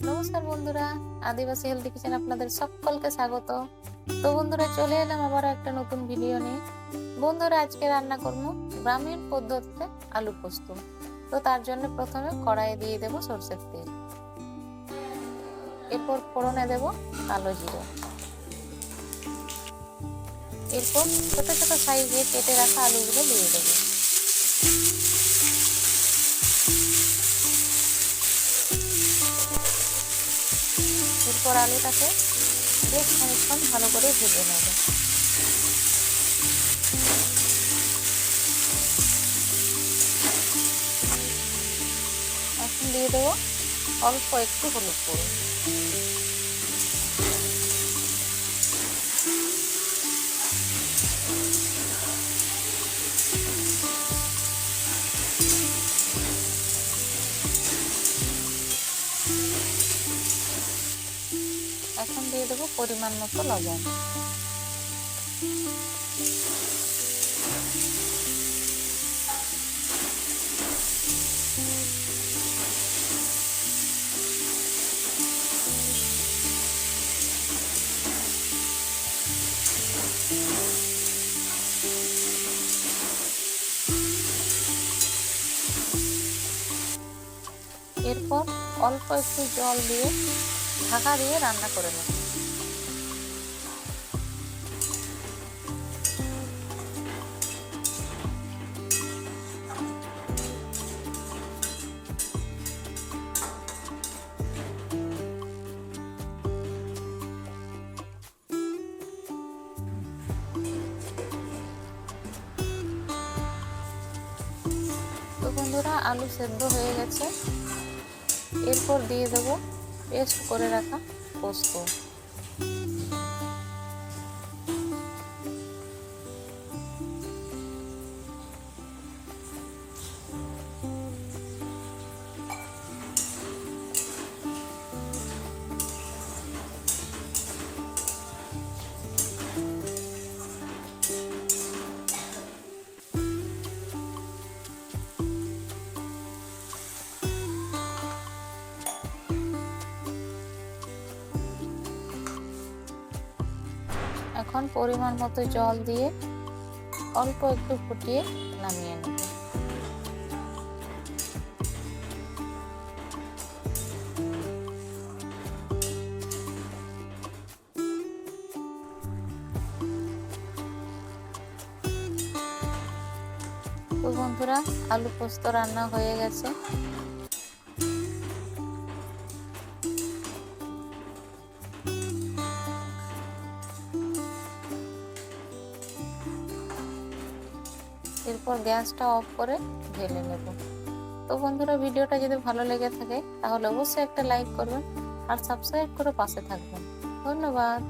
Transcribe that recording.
নমস্কার বন্ধুরা, আদিবাসী healthy kitchen আপনাদের সকলকে স্বাগত। তো বন্ধুরা, চলে এলাম আবার একটা নতুন ভিডিও নিয়ে। বন্ধুরা, আজকে রান্না করব গ্রামীণ পদ্ধতিতে আলু পোস্ত। তো তার জন্য প্রথমে কড়াইয়ে দিয়ে দেব সরষের তেল। এরপর ফোড়নে দেব কালো জিরে। এরপর ছোট ছোট সাইজে কেটে রাখা আলুগুলো দিয়ে দেবো। এরপর আলুটাকে বেশ খানিকক্ষণ ভালো করে ভেজে নেব। এখন দিয়ে দেবো অল্প একটু হলুদ করে এখন দিয়ে দেবো পরিমাণ মতো লবণ। এরপর অল্প একটু জল দিয়ে ঢাকা দিয়ে রান্না করে নেব। তো বন্ধুরা আলু সেদ্ধ হয়ে গেছে। এরপর দিয়ে দেবো পেস্ট করে রাখা পোস্ত। এখন পরিমাণ মতো জল দিয়ে অল্প একটু ফুটিয়ে নামিয়ে নেব। বন্ধুরা, আলু পোস্ত রান্না হয়ে গেছে। এরপর গ্যাসটা অফ করে ঢেলে নেব। তো বন্ধুরা, ভিডিওটা যদি ভালো লেগে থাকে, তাহলে অবশ্যই একটা লাইক করবেন আর সাবস্ক্রাইব করে পাশে থাকবেন। ধন্যবাদ।